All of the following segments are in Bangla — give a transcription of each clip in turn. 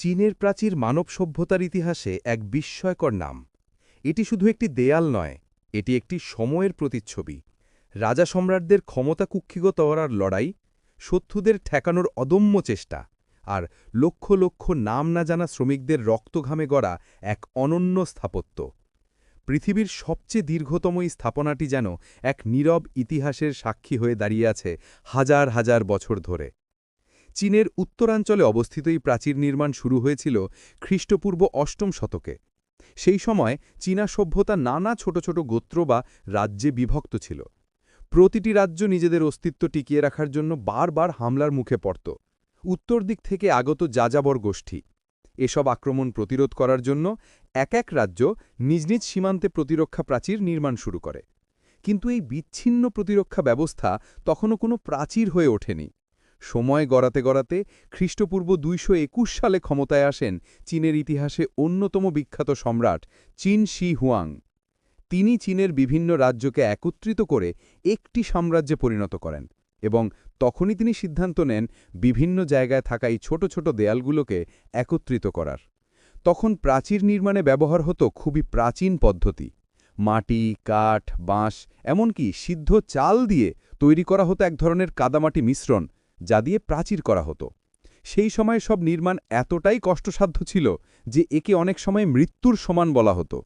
চীনের প্রাচীর মানব সভ্যতার ইতিহাসে এক বিস্ময়কর নাম। এটি শুধু একটি দেয়াল নয়, এটি একটি সময়ের প্রতিচ্ছবি। রাজা সম্রাটদের ক্ষমতা কুক্ষিগত করার লড়াই, শত্রুদের ঠেকানোর অদম্য চেষ্টা, আর লক্ষ লক্ষ নাম না জানা শ্রমিকদের রক্তঘামে গড়া এক অনন্য স্থাপত্য। পৃথিবীর সবচেয়ে দীর্ঘতম এই স্থাপনাটি যেন এক নীরব ইতিহাসের সাক্ষী হয়ে দাঁড়িয়ে আছে হাজার হাজার বছর ধরে। চীনের উত্তরাঞ্চলে অবস্থিত এই প্রাচীর নির্মাণ শুরু হয়েছিল খ্রিস্টপূর্ব অষ্টম শতকে। সেই সময় চীনা সভ্যতা নানা ছোট ছোট গোত্র বা রাজ্যে বিভক্ত ছিল। প্রতিটি রাজ্য নিজেদের অস্তিত্ব টিকিয়ে রাখার জন্য বারবার হামলার মুখে পড়ত। উত্তর দিক থেকে আগত যাযাবর গোষ্ঠী। এসব আক্রমণ প্রতিরোধ করার জন্য এক এক রাজ্য নিজ নিজ সীমান্তে প্রতিরক্ষা প্রাচীর নির্মাণ শুরু করে। কিন্তু এই বিচ্ছিন্ন প্রতিরক্ষা ব্যবস্থা তখনও কোনো প্রাচীর হয়ে ওঠেনি। সময় গড়াতে গড়াতে খ্রিস্টপূর্ব দুইশো একুশ সালে ক্ষমতায় আসেন চীনের ইতিহাসে অন্যতম বিখ্যাত সম্রাট চীন শি হুয়াং। তিনি চীনের বিভিন্ন রাজ্যকে একত্রিত করে একটি সাম্রাজ্যে পরিণত করেন এবং তখনই তিনি সিদ্ধান্ত নেন বিভিন্ন জায়গায় থাকা এই ছোট ছোট দেয়ালগুলোকে একত্রিত করার। তখন প্রাচীর নির্মাণে ব্যবহার হতো খুবই প্রাচীন পদ্ধতি। মাটি, কাঠ, বাঁশ, এমনকি সিদ্ধ চাল দিয়ে তৈরি করা হতো এক ধরনের কাদামাটি মিশ্রণ যা দিয়ে প্রাচীর করা হতো। সেই সময় সব নির্মাণ এতটাই কষ্টসাধ্য ছিল যে একে অনেক সময় মৃত্যুর সমান বলা হতো।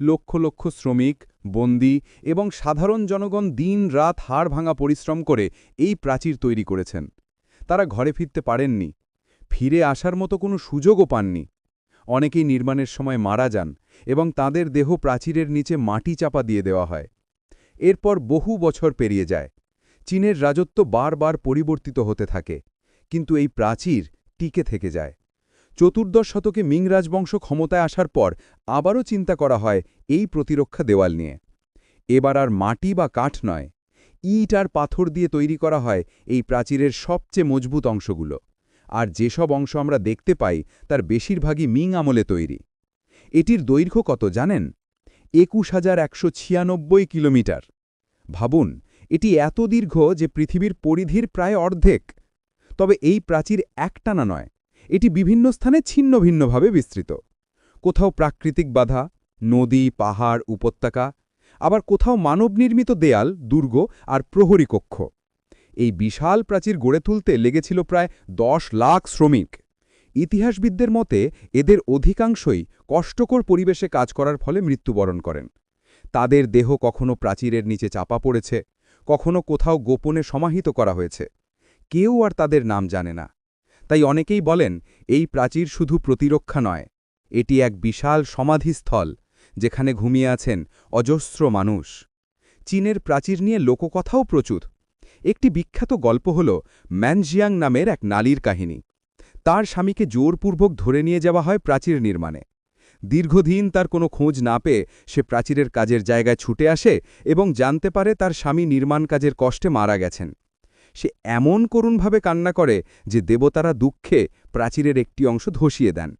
লক্ষ লক্ষ শ্রমিক, বন্দী এবং সাধারণ জনগণ দিন রাত হাড় ভাঙা পরিশ্রম করে এই প্রাচীর তৈরি করেছেন। তারা ঘরে ফিরতে পারেননি, ফিরে আসার মতো কোনো সুযোগও পাননি। অনেকেই নির্মাণের সময় মারা যান এবং তাদের দেহ প্রাচীরের নিচে মাটি চাপা দিয়ে দেওয়া হয়। এরপর বহু বছর পেরিয়ে যায়। চীনের রাজত্ব বারবার পরিবর্তিত হতে থাকে, কিন্তু এই প্রাচীর টিকে থেকে যায়। চতুর্দশ শতকে মিং রাজবংশ ক্ষমতায় আসার পর আবারও চিন্তা করা হয় এই প্রতিরক্ষা দেওয়াল নিয়ে। এবার আর মাটি বা কাঠ নয়, ইট আর পাথর দিয়ে তৈরি করা হয় এই প্রাচীরের সবচেয়ে মজবুত অংশগুলো। আর যেসব অংশ আমরা দেখতে পাই, তার বেশিরভাগই মিং আমলে তৈরি। এটির দৈর্ঘ্য কত জানেন? একুশ হাজার একশো ছিয়ানব্বই কিলোমিটার। ভাবুন এটি এত দীর্ঘ যে পৃথিবীর পরিধির প্রায় অর্ধেক। তবে এই প্রাচীর একটানা নয়, এটি বিভিন্ন স্থানে ছিন্ন ভিন্নভাবে বিস্তৃত। কোথাও প্রাকৃতিক বাধা, নদী, পাহাড়, উপত্যকা, আবার কোথাও মানব নির্মিত দেয়াল, দুর্গ আর প্রহরী কক্ষ। এই বিশাল প্রাচীর গড়ে তুলতে লেগেছিল প্রায় দশ লাখ শ্রমিক। ইতিহাসবিদদের মতে, এদের অধিকাংশই কষ্টকর পরিবেশে কাজ করার ফলে মৃত্যুবরণ করেন। তাদের দেহ কখনো প্রাচীরের নিচে চাপা পড়েছে কখনো কোথাও গোপনে সমাহিত করা হয়েছে। কেউ আর তাদের নাম জানে না। তাই অনেকেই বলেন, এই প্রাচীর শুধু প্রতিরক্ষা নয়, এটি এক বিশাল সমাধিস্থল, যেখানে ঘুমিয়ে আছেন অজস্র মানুষ। চীনের প্রাচীর নিয়ে লোককথাও প্রচুর। একটি বিখ্যাত গল্প হল ম্যানজিয়াং নামের এক নালির কাহিনী। তার স্বামীকে জোরপূর্বক ধরে নিয়ে যাওয়া হয় প্রাচীর নির্মাণে। দীর্ঘদিন তার কোনো খোঁজ না পেয়ে সে প্রাচীরের কাজের জায়গায় ছুটে আসে এবং জানতে পারে তার স্বামী নির্মাণ কাজের কষ্টে মারা গেছেন। সে এমন করুণভাবে কান্না করে যে দেবতারা দুঃখে প্রাচীরের একটি অংশ ধসিয়ে দেন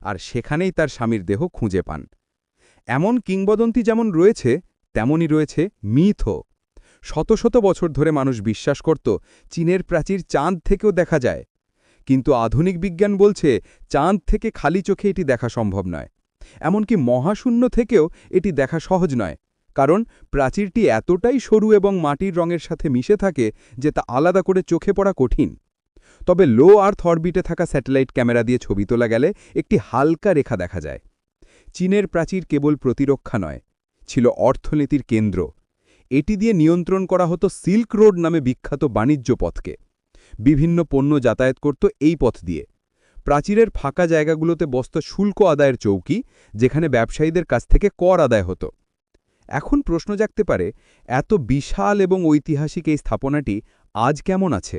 আর সেখানেই তার স্বামীর দেহ খুঁজে পান। এমন কিংবদন্তি যেমন রয়েছে, তেমনই রয়েছে মিথও শত শত বছর ধরে মানুষ বিশ্বাস করত চীনের প্রাচীর চাঁদ থেকেও দেখা যায়। কিন্তু আধুনিক বিজ্ঞান বলছে চাঁদ থেকে খালি চোখে এটি দেখা সম্ভব নয়। এমনকি মহাশূন্য থেকেও এটি দেখা সহজ নয়, কারণ প্রাচীরটি এতটাই সরু এবং মাটির রঙের সাথে মিশে থাকে যে তা আলাদা করে চোখে পড়া কঠিন। তবে লো আর্থ অরবিটে থাকা স্যাটেলাইট ক্যামেরা দিয়ে ছবি তোলা গেলে একটি হালকা রেখা দেখা যায়। চীনের প্রাচীর কেবল প্রতিরক্ষা নয়, ছিল অর্থনীতির কেন্দ্র। এটি দিয়ে নিয়ন্ত্রণ করা হতো সিল্ক রোড নামে বিখ্যাত বাণিজ্য পথকে। বিভিন্ন পণ্য যাতায়াত করত এই পথ দিয়ে। প্রাচীরের ফাঁকা জায়গাগুলোতে বস্ত শুল্ক আদায়ের চৌকি, যেখানে ব্যবসায়ীদের কাছ থেকে কর আদায় হতো। এখন প্রশ্ন জাগতে পারে, এত বিশাল এবং ঐতিহাসিক এই স্থাপনাটি আজ কেমন আছে?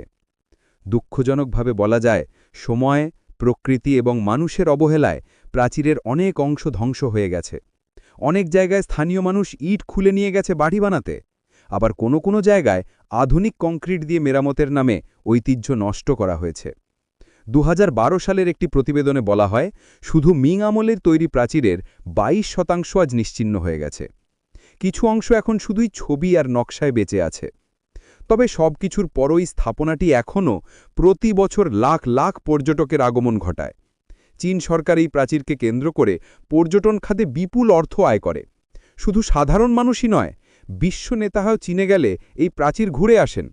দুঃখজনকভাবে বলা যায়, সময়, প্রকৃতি এবং মানুষের অবহেলায় প্রাচীরের অনেক অংশ ধ্বংস হয়ে গেছে। অনেক জায়গায় স্থানীয় মানুষ ইট খুলে নিয়ে গেছে বাড়ি বানাতে। আবার কোনো কোনো জায়গায় আধুনিক কংক্রিট দিয়ে মেরামতের নামে ঐতিহ্য নষ্ট করা হয়েছে। দু হাজার বারো সালের একটি প্রতিবেদনে বলা হয়, শুধু মিং আমলের তৈরি প্রাচীরের ২২ শতাংশ আজ নিশ্চিন্ন হয়ে গেছে। কিছু অংশ এখন শুধুই ছবি আর নকশায় বেঁচে আছে। তবে সব কিছুর পরই স্থাপনাটি এখনও প্রতি বছর লাখ লাখ পর্যটকের আগমন ঘটায়। চীন সরকার এই প্রাচীরকে কেন্দ্র করে পর্যটন খাতে বিপুল অর্থ আয় করে। শুধু সাধারণ মানুষই নয়, বিশ্ব নেতারাও চীনে গেলে এই প্রাচীর ঘুরে আসেন।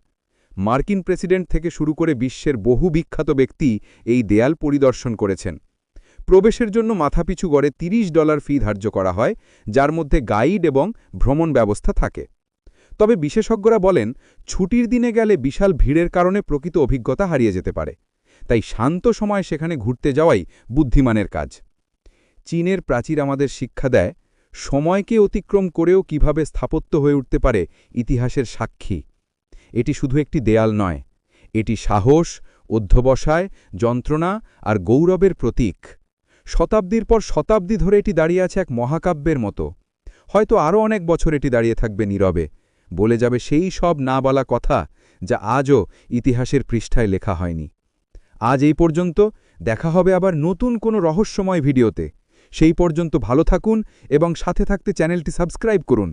মার্কিন প্রেসিডেন্ট থেকে শুরু করে বিশ্বের বহু বিখ্যাত ব্যক্তি এই দেয়াল পরিদর্শন করেছেন। প্রবেশের জন্য মাথাপিছু গড়ে ৩০ ডলার ফি ধার্য করা হয়, যার মধ্যে গাইড এবং ভ্রমণ ব্যবস্থা থাকে। তবে বিশেষজ্ঞরা বলেন, ছুটির দিনে গেলে বিশাল ভিড়ের কারণে প্রকৃত অভিজ্ঞতা হারিয়ে যেতে পারে। তাই শান্ত সময় সেখানে ঘুরতে যাওয়াই বুদ্ধিমানের কাজ। চীনের প্রাচীর আমাদের শিক্ষা দেয়, সময়কে অতিক্রম করেও কীভাবে স্থাপত্য হয়ে উঠতে পারে ইতিহাসের সাক্ষী। এটি শুধু একটি দেয়াল নয়, এটি সাহস, অধ্যবসায়, যন্ত্রণা আর গৌরবের প্রতীক। শতাব্দীর পর শতাব্দী ধরে এটি দাঁড়িয়ে আছে এক মহাকাব্যের মতো। হয়তো আরও অনেক বছর এটি দাঁড়িয়ে থাকবে নীরবে। বলে যাবে সেই সব না বলা কথা যা আজও ইতিহাসের পৃষ্ঠায় লেখা হয়নি। আজ এই পর্যন্ত দেখা হবে আবার নতুন কোনো রহস্যময় ভিডিওতে। সেই পর্যন্ত ভালো থাকুন এবং সাথে থাকতে চ্যানেলটি সাবস্ক্রাইব করুন।